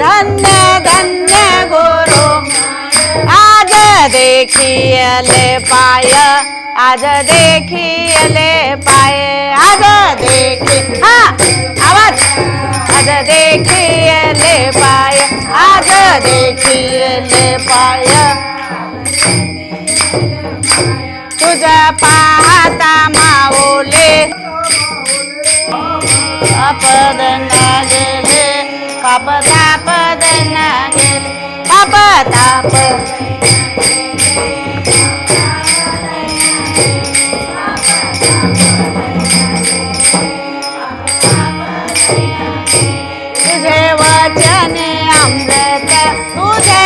धन्य धन्य गुरु आज देखियले पाय आज देखियले पाय आज देखी हा आवाज! आज देखियले पाय आज देखियले पाय। तुझ पाहता माओले प्रताप. तुझे अमृत तुझे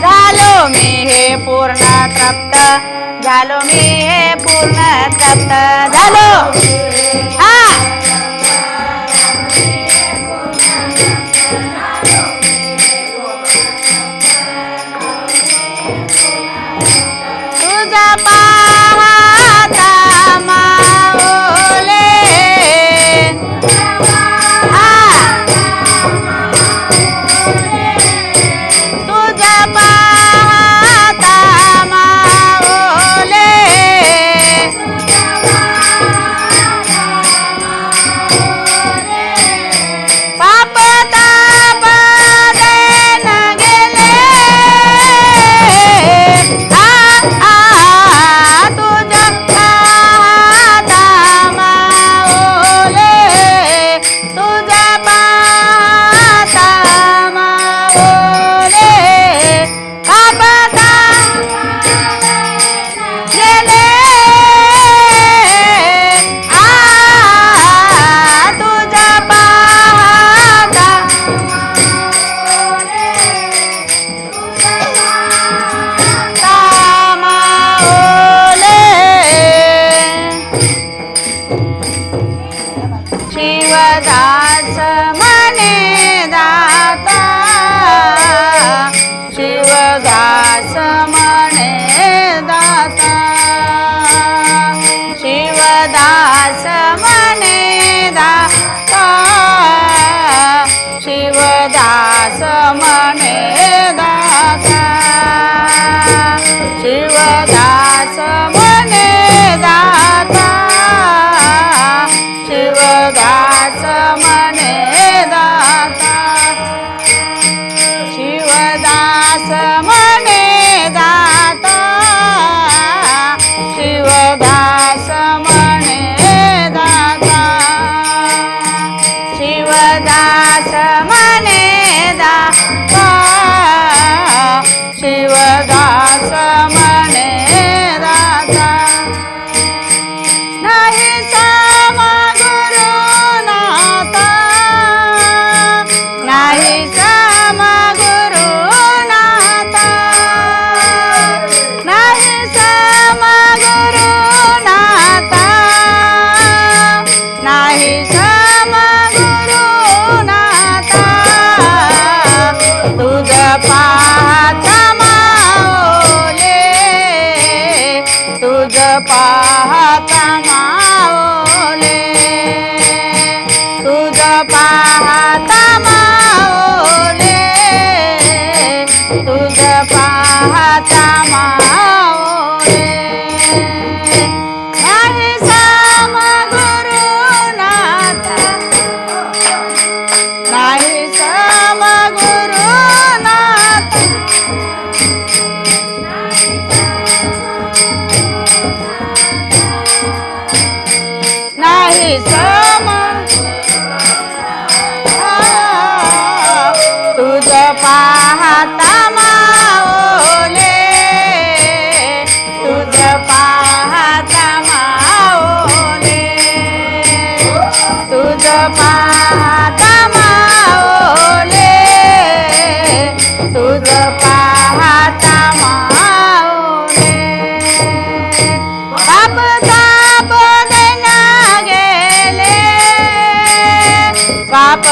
झालो मी हे पूर्ण तप्त झालो मी हे पूर्ण तृप्त. झालो. हा! जगाचा सम तुझ पाहता माओले तुझ पाहता माओले तुझ पाहता माओले तुझ पाहता माओले बाप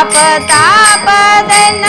पाप तापदैन